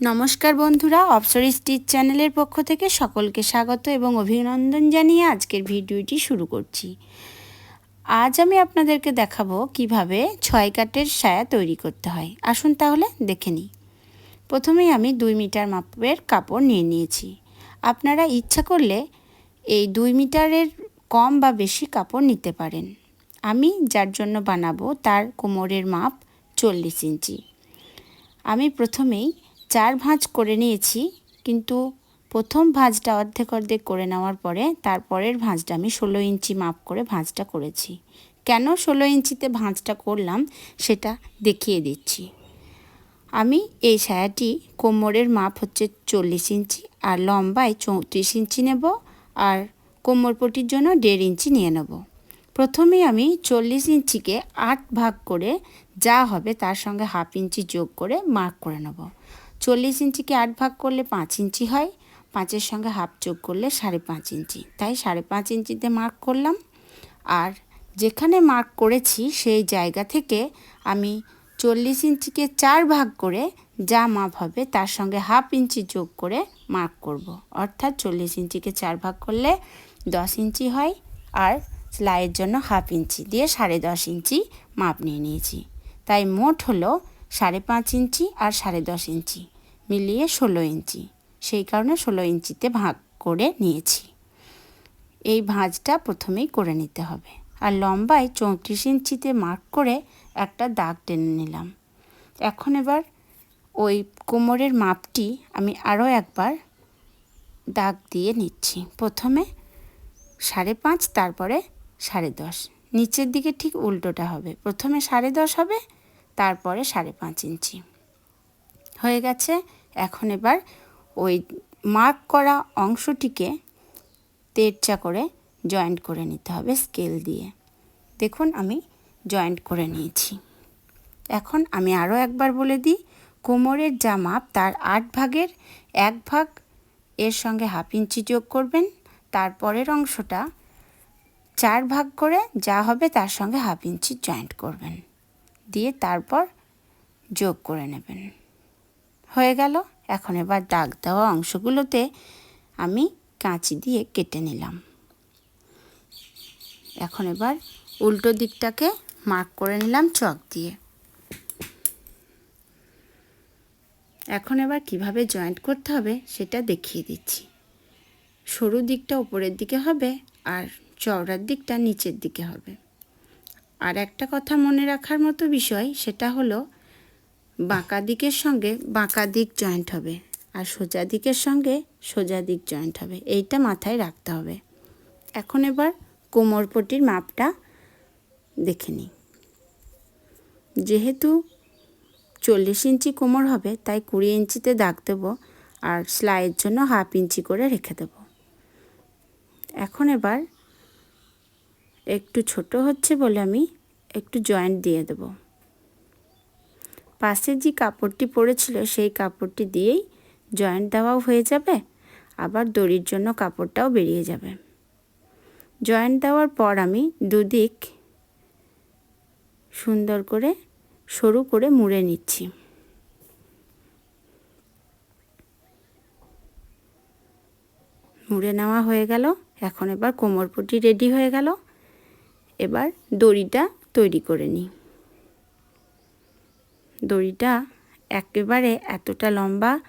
নমস্কার বন্ধুরা অপসরি স্টিচ চ্যানেলের পক্ষ থেকে সকলকে স্বাগত এবং অভিনন্দন জানিয়ে আজকের ভিডিওটি শুরু করছি। আজ আমি আপনাদেরকে দেখাবো কীভাবে ছয় কাটের সায়া তৈরি করতে হয়। আসুন তাহলে দেখে নিই। প্রথমেই আমি দুই মিটার মাপের কাপড় নিয়ে নিয়েছি। আপনারা ইচ্ছা করলে এই দুই মিটারের কম বা বেশি কাপড় নিতে পারেন। আমি যার জন্য বানাবো তার কোমরের মাপ চল্লিশ ইঞ্চি। আমি প্রথমেই চার ভাঁজ করে নিয়েছি, কিন্তু প্রথম ভাঁজটা অর্ধেক অর্ধেক করে নেওয়ার পরে তারপরের ভাঁজটা আমি ষোলো ইঞ্চি মাপ করে ভাঁজটা করেছি। কেন ষোলো ইঞ্চিতে ভাঁজটা করলাম সেটা দেখিয়ে দিচ্ছি। আমি এই সায়াটি কোমরের মাপ হচ্ছে চল্লিশ ইঞ্চি, আর লম্বায় চৌত্রিশ ইঞ্চি নেব, আর কোমরপটির জন্য দেড় ইঞ্চি নিয়ে নেব। প্রথমেই আমি চল্লিশ ইঞ্চিকে আট ভাগ করে যা হবে তার সঙ্গে হাফ ইঞ্চি যোগ করে মার্ক করে নেব। চল্লিশ ইঞ্চিকে আট ভাগ করলে পাঁচ ইঞ্চি হয়, পাঁচের সঙ্গে হাফ যোগ করলে সাড়ে পাঁচ ইঞ্চি। তাই সাড়ে পাঁচ ইঞ্চিতে মার্ক করলাম। আর যেখানে মার্ক করেছি সেই জায়গা থেকে আমি চল্লিশ ইঞ্চিকে চার ভাগ করে যা মাপ হবে তার সঙ্গে হাফ ইঞ্চি যোগ করে মার্ক করব। অর্থাৎ চল্লিশ ইঞ্চিকে চার ভাগ করলে দশ ইঞ্চি হয় আর সেলাইয়ের জন্য হাফ ইঞ্চি দিয়ে সাড়ে দশ ইঞ্চি মাপ নিয়ে নিয়েছি। তাই মোট হলো সাড়ে পাঁচ ইঞ্চি আর সাড়ে দশ ইঞ্চি মিলিয়ে ষোলো ইঞ্চি। সেই কারণে ষোলো ইঞ্চিতে ভাগ করে নিয়েছি। এই ভাঁজটা প্রথমেই করে নিতে হবে। আর লম্বায় চৌত্রিশ ইঞ্চিতে মার্ক করে একটা দাগ টেনে নিলাম। এখন এবার ওই কোমরের মাপটি আমি আরও একবার দাগ দিয়ে নিচ্ছি। প্রথমে সাড়ে পাঁচ, তারপরে সাড়ে দশ। নিচের দিকে ঠিক উল্টোটা হবে। প্রথমে সাড়ে দশ হবে তারপরে সাড়ে পাঁচ ইঞ্চি। হয়ে গেছে, এখন এবার ওই মার্ক করা অংশটিকে তেরচা করে জয়েন্ট করে নিতে হবে স্কেল দিয়ে। দেখুন আমি জয়েন্ট করে নিয়েছি। এখন আমি আরও একবার বলে দিই, কোমরের যা মাপ তার আট ভাগের এক ভাগ, এর সঙ্গে হাফ ইঞ্চি যোগ করবেন, তারপরের অংশটা চার ভাগ করে যা হবে তার সঙ্গে হাফ ইঞ্চি জয়েন্ট করবেন। তারপর যোগ করে নেবেন। হয়ে গেল। এখন এবার দাগ দেওয়া অংশগুলোতে আমি কাঁচি দিয়ে কেটে নিলাম। এখন এবার উল্টো দিকটাকে মার্ক করে নিলাম চক দিয়ে। এখন এবার কীভাবে জয়েন্ট করতে হবে সেটা দেখিয়ে দিচ্ছি। সরু দিকটা উপরের দিকে হবে আর চওড়ার দিকটা নিচের দিকে হবে। আর একটা কথা মনে রাখার মতো বিষয়, সেটা হলো বাঁকা দিকের সঙ্গে বাঁকা দিক জয়েন্ট হবে আর সোজা দিকের সঙ্গে সোজা দিক জয়েন্ট হবে, এইটা মাথায় রাখতে হবে। এখন এবার কোমরপটির মাপটা দেখে নিই। যেহেতু চল্লিশ ইঞ্চি কোমর হবে, তাই কুড়ি ইঞ্চিতে দাগ দেবো আর সেলাইয়ের জন্য হাফ ইঞ্চি করে রেখে দেব। এখন এবার একটু ছোট হচ্ছে বলে আমি একটু জয়েন্ট দিয়ে দেব। পাশে যে কাপড়টি পড়েছিল সেই কাপড়টি দিয়েই জয়েন্ট দেওয়াও হয়ে যাবে, আবার দড়ির জন্য কাপড়টাও বেরিয়ে যাবে। জয়েন্ট দেওয়ার পর আমি দুদিক সুন্দর করে, সরু করে মুড়ে নিচ্ছি। মুড়ে নেওয়া হয়ে গেল, এখন এবার কোমরপটি রেডি হয়ে গেল। এবার দড়িটা তৈরি করে নিই। দড়িটা একেবারে এতটা লম্বা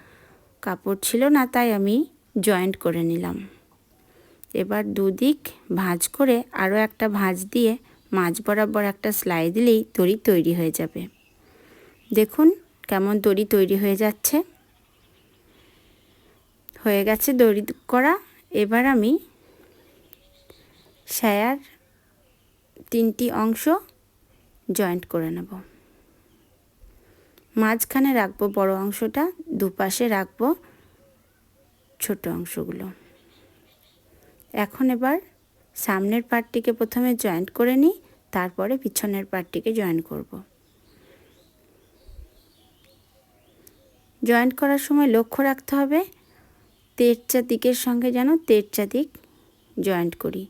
কাপড় ছিল না, তাই আমি জয়েন্ট করে নিলাম। এবার দুদিক ভাঁজ করে আরও একটা ভাঁজ দিয়ে মাঝ বরাবর একটা সেলাই দিলেই দড়ি তৈরি হয়ে যাবে। দেখুন কেমন দড়ি তৈরি হয়ে যাচ্ছে। হয়ে গেছে দড়ি করা। এবার আমি সায়ার তিনটি অংশ জয়েন্ট করে নেব। মাঝখানে রাখব বড় অংশটা, দুপাশে রাখব ছোট অংশগুলো। এখন এবার সামনের পার্টটিকে প্রথমে জয়েন্ট করে নিই, তারপরে পিছনের পার্টটিকে জয়েন্ট করব। জয়েন্ট করার সময় লক্ষ্য রাখতে হবে, তেরচা দিকের সঙ্গে যেন তেরচা দিক জয়েন্ট করি।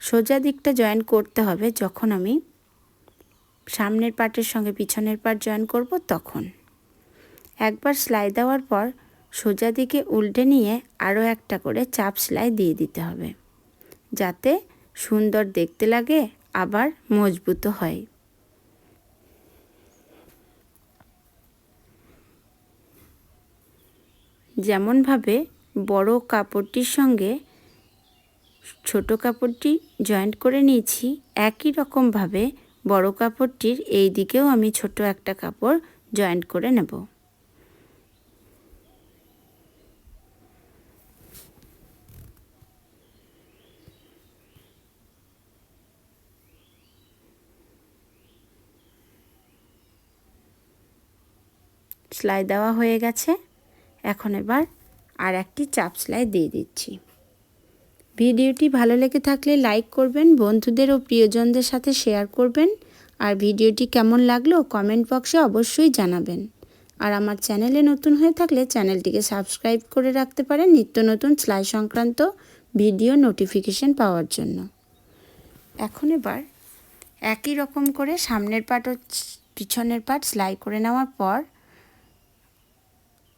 সোজা দিকটা জয়েন করতে হবে যখন আমি সামনের পার্টের সঙ্গে পিছনের পার্ট জয়েন করব তখন। একবার সেলাই দেওয়ার পর সোজা দিকে উল্টে নিয়ে আরও একটা করে চাপ সেলাই দিয়ে দিতে হবে। যাতে সুন্দর দেখতে লাগে, আবার মজবুত হয়। যেমনভাবে বড় কাপড়টির সঙ্গে ছোট কাপড়টি জয়েন্ট করে নিয়েছি। একই রকমভাবে বড় কাপড়টির এই দিকেও আমি ছোট একটা কাপড় জয়েন্ট করে নেব। সেলাই দেওয়া হয়ে গেছে। এখন এবার আর একটি চাপ সেলাই দিয়ে দিচ্ছি। ভিডিওটি ভালো লেগে থাকলে লাইক করবেন, বন্ধুদের ও প্রিয়জনদের সাথে শেয়ার করবেন। আর ভিডিওটি কেমন লাগল কমেন্ট বক্সে অবশ্যই জানাবেন। আর আমার চ্যানেলে নতুন হয়ে থাকলে চ্যানেলটিকে সাবস্ক্রাইব করে রাখতে পারেন নিত্য নতুন সেলাই সংক্রান্ত ভিডিও নোটিফিকেশন পাওয়ার জন্য। এখন এবার একই রকম করে সামনের পাট ও পিছনের পাট সেলাই করে নেওয়ার পর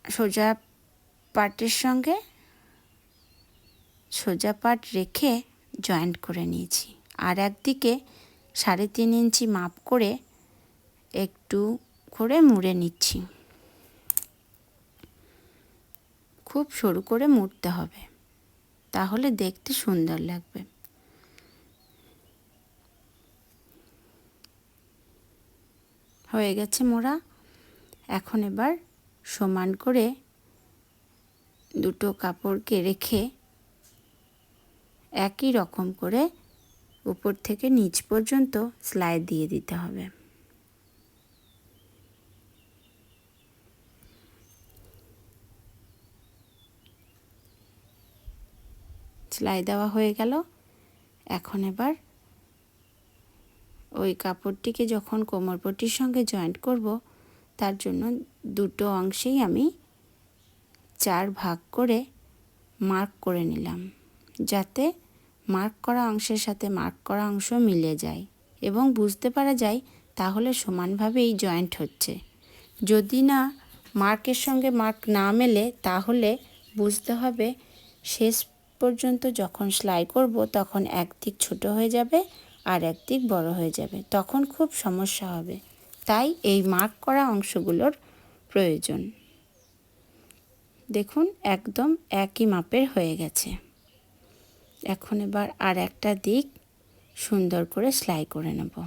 সোজা পাটের সঙ্গে সোজা পাট রেখে জয়েন্ট করে নিয়েছি। আর একদিকে সাড়ে তিন ইঞ্চি মাপ করে একটু করে মুড়ে নিচ্ছি। খুব সরু করে মুড়তে হবে। তাহলে দেখতে সুন্দর লাগবে। হয়ে গেছে মোড়া। এখন এবার সমান করে দুটো কাপড়কে রেখে একই রকম করে উপর থেকে নিচ পর্যন্ত সেলাই দিয়ে দিতে হবে। সেলাই দেওয়া হয়ে গেল। এখন এবার ওই কাপড়টিকে যখন কোমরপট্টির সঙ্গে জয়েন্ট করব, তার জন্য দুটো অংশেই আমি চার ভাগ করে মার্ক করে নিলাম, যাতে মার্ক করা অংশের সাথে মার্ক করা অংশ মিলে যায় এবং বুঝতে পারা যায় তাহলে সমানভাবেই জয়েন্ট হচ্ছে। যদি না মার্কের সঙ্গে মার্ক না মেলে, তাহলে বুঝতে হবে শেষ পর্যন্ত যখন সেলাই করব, তখন একদিক ছোট হয়ে যাবে আর একদিক বড় হয়ে যাবে। তখন খুব সমস্যা হবে। তাই এই মার্ক করা অংশগুলোর প্রয়োজন। দেখুন, একদম একই মাপের হয়ে গেছে। এখন এবার আর একটা দিক সুন্দর করে সেলাই করে নেব।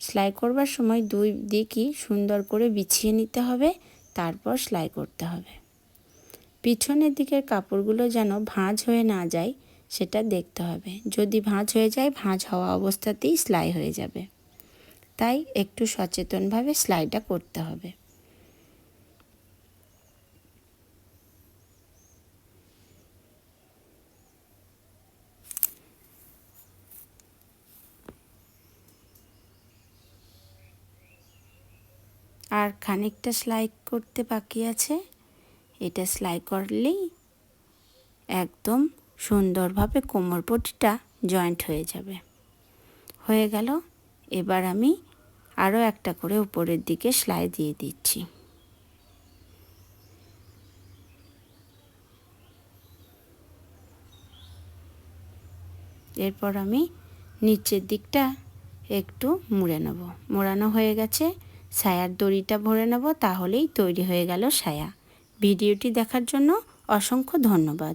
সেলাই করবার সময় দুই দিকই সুন্দর করে বিছিয়ে নিতে হবে, তারপর সেলাই করতে হবে। পিছনের দিকের কাপড়গুলো যেন ভাঁজ হয়ে না যায়, সেটা দেখতে হবে। যদি ভাঁজ হয়ে যায়, ভাঁজ হওয়া অবস্থাতেই সেলাই হয়ে যাবে। তাই একটু সচেতনভাবে সেলাইটা করতে হবে। আর খানিকটা সেলাই করতে বাকি আছে। এটা সেলাই করলেই একদম সুন্দরভাবে কোমরপটিটা জয়েন্ট হয়ে যাবে। হয়ে গেল, এবার আমি আরও একটা করে উপরের দিকে সেলাই দিয়ে দিচ্ছি। এরপর আমি নিচের দিকটা একটু মুড়ে নেব। মোড়ানো হয়ে গেছে সায়ার দড়িটা ভরে নেব তাহলেই তৈরি হয়ে গেল সায়া ভিডিওটি দেখার জন্য অসংখ্য ধন্যবাদ।